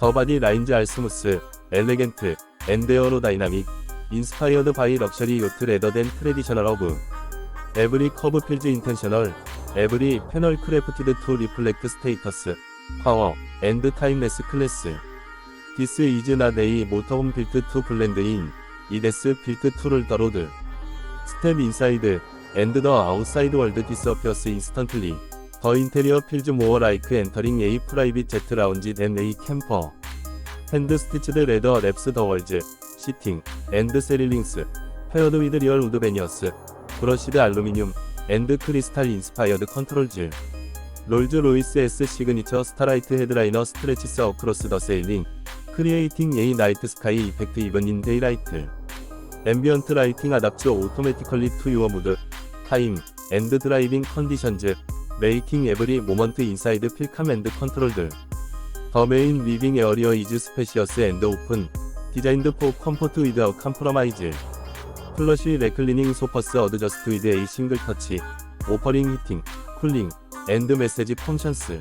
Guiding the journey ahead. The body lines are smooth, elegant, and aerodynamic. inspired by luxury yacht rather than traditional of. Every curve feels intentional, every panel crafted to reflect status, power, and timeless class. This is not a motorhome built to blend in, it is built to rule the The interior feels more like entering a private jet lounge than a camper. Hand-stitched leather wraps the walls, 시팅, 앤드 세릴링스, 페어드 위드 리얼 우드 베니어스, 브러시드 알루미늄, 앤드 크리스탈 인스파이어드 컨트롤즈. 롤즈 로이스 S 시그니처 스타라이트 헤드라이너 스트레치스 어크로스 더 세일링, 크리에이팅 A 나이트 스카이 이펙트 이븐 인 데이라이트. 앰비언트 라이팅 아답트 오토매티컬리 투 유어 무드, 타임, 앤드 드라이빙 컨디션즈, 메이킹 에브리 모먼트 인사이드 필캄 앤드 컨트롤드. 더 메인 리빙 에어리어 이즈 스페시어스 앤드 오픈, 디자인드 포 컴포트 위드 어 컴프로마이즈 플러시 레클리닝 소퍼스 어드저스트 위드 에이 싱글 터치 오퍼링 히팅 쿨링 앤드 메시지 펑션스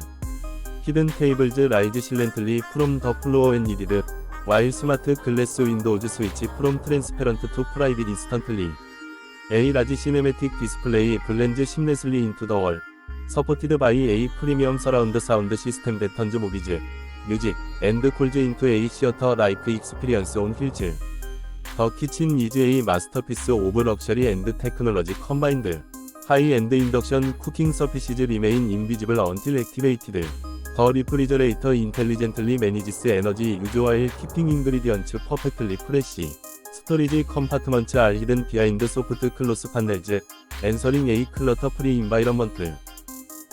히든 테이블즈 라이즈 실렌틀리 프롬 더 플로어 앤 니디드 와일 스마트 글래스 윈도우즈 스위치 프롬 트랜스페런트 투 프라이빗 인스턴틀리 A 라지 시네매틱 디스플레이 블렌즈 심레슬리 인투 더월 서포티드 바이 A 프리미엄 서라운드 사운드 시스템 배턴즈 무비즈 뮤직 앤드 콜즈 인투 에이 시어터 라이프 익스피리언스 온 힐즈. 더 키친 이즈 에이 마스터피스 오브 럭셔리 앤드 테크놀로지 컴바인드. 하이 앤드 인덕션 쿠킹 서피시즈 리메인 인비지블 언틸 액티베이티드. 더 리프리저레이터 인텔리젠틀리 매니지스 에너지 유즈와일 키핑 인그리디언츠 퍼펙틀리 프레시 스토리지 컴파트먼트 알 히든 비하인드 소프트 클로스 판넬즈. 앤서링 에이 클러터 프리 인바이런먼트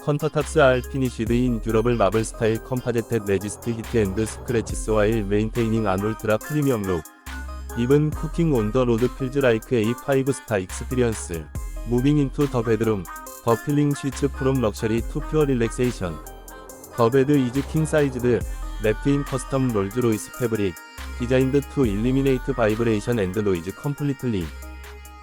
컨터탑스 알 피니시드 인 듀러블 마블 스타일 컴파제텟 레지스트 히트 앤드 스크래치스 와일 메인테이닝 안 울트라 프리미엄 룩. 이븐 쿠킹 온 더 로드 필즈 라이크 A5 스타 익스피리언스. 무빙 인투 더 베드룸. 더 필링 쉬츠 프롬 럭셔리 투 퓨어 릴렉세이션. 더 베드 이즈 킹 사이즈드. 랩트 인 커스텀 롤즈로이스 패브릭. 디자인드 투 일리미네이트 바이브레이션 앤드 노이즈 컴플리틀리.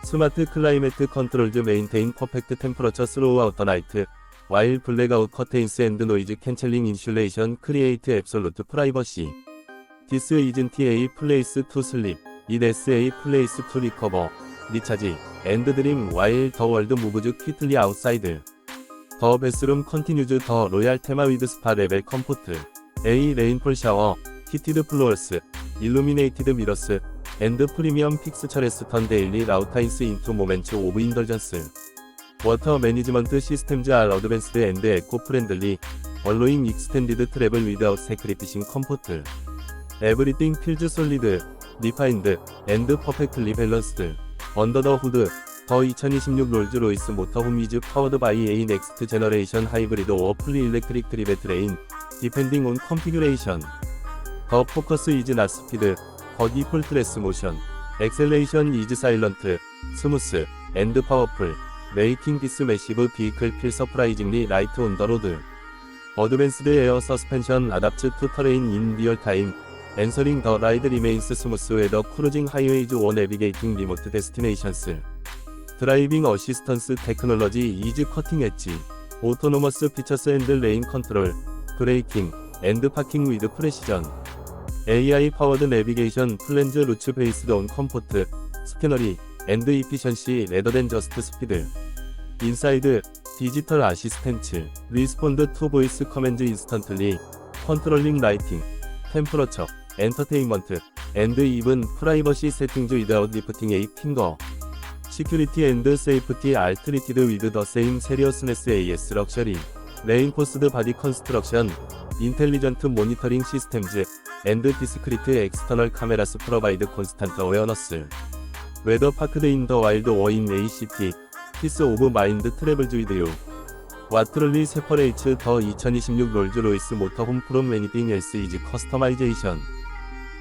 스마트 클라이메트 컨트롤즈 메인테인 퍼펙트 템퍼러처 스로우 아우터 나이트 와일 블랙아웃 커테인스 앤드 노이즈 캔첼링 인슐레이션 크리에이트 앱솔루트 프라이버시. 디스 이즌 TA 플레이스 투 슬립. 이 SA 플레이스 투 리커버. 리차지. 앤드 드림 와일 더 월드 무브즈 퀴틀리 아웃사이드. 더 베스룸 컨티뉴즈 더 로얄 테마 위드 스파 레벨 컴포트. A 레인폴 샤워. 히티드 플로어스. 일루미네이티드 미러스. 앤드 프리미엄 픽스처레스 턴 데일리 라우타인스 인투 모멘츠 오브 인덜전스 워터 매니지먼트 시스템즈 알 어드밴스드 앤드 에코 프렌들리 얼로잉 익스텐디드 트래블 위드아웃 세크리피싱 컴포트 에브리띵 필즈 솔리드 리파인드 앤드 퍼펙트리 밸런스드 언더 더 후드 더 2026 롤즈로이스 모터홈 이즈 파워드 바이 A 넥스트 제너레이션 하이브리드 풀리 일렉트릭 드리베 트레인 디펜딩 온 컨피규레이션 더 포커스 이즈 나 스피드 더 디폴트 레스 모션 엑셀레이션 이즈 사일런트 스무스 앤드 파워풀 메이킹 디스 매시브 비클 필 서프라이징리 라이트 온 더 로드. 어드밴스드 에어 서스펜션 아답트 투 터레인 인 리얼 타임. 앤서링 더 라이드 리메인스 스무스 웨더 크루징 하이웨이즈 원 내비게이팅 리모트 데스티네이션스. 드라이빙 어시스턴스 테크놀로지 이즈 커팅 엣지. 오토노머스 피처스 앤드 레인 컨트롤 브레이킹 앤드 파킹 위드 프레시전. AI 파워드 내비게이션 플랜즈 루츠 베이스드 온 컴포트 스캐너리 앤드 이피션시 레더 댄 저스트 스피드 인사이드 디지털 아시스텐츠 리스폰드 투 보이스 커맨드 인스턴틀리 컨트롤링 라이팅 템퍼러처 엔터테인먼트 앤드 이븐 프라이버시 세팅즈 위다웃 리프팅 에이 핑거 시큐리티 앤드 세이프티 알트리티드 위드 더 세임 세리어스네스 AS 럭셔리 레인포스드 바디 컨스트럭션 인텔리전트 모니터링 시스템즈 앤드 디스크리트 엑스터널 카메라스 프로바이드 콘스탄트 어웨어너스 웨더 파크드 인더 와일드 워인 ACT 피스 오브 마인드 트래블즈 위드 유 와트럴리 세퍼레이츠 더 2026 롤즈로이스 모터 홈 프롬 매니띵 엘스 이즈 커스터마이제이션.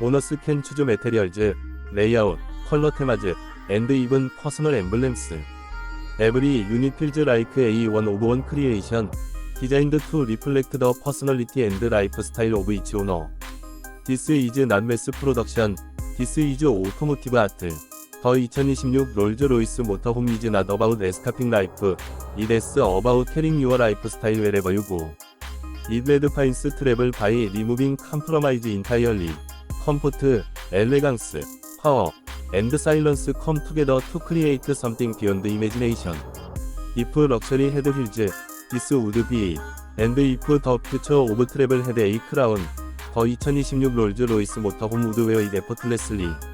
오너스 캔 추즈 메테리얼즈 레이아웃 컬러 테마즈 앤드 이븐 퍼스널 엠블렘스. 에브리 유닛 필즈 라이크 A1 오브 원 크리에이션. 디자인드 투 리플렉트 더 퍼스널리티 앤드 라이프 스타일 오브 이치 오너. 디스 이즈 mass 프로덕션. 디스 이즈 오토모티브 아트 더 2026 롤즈로이스 모터홈 이즈 about escaping life It is about carrying your lifestyle wherever you go. It redefines travel by removing compromise entirely. Comfort, elegance, power, and silence come together to create something beyond imagination. If luxury had wheels, this would be it. And if the future of travel had a crown, 더2026 롤즈 로이스 모터홈 우드웨어 이 effortlessly.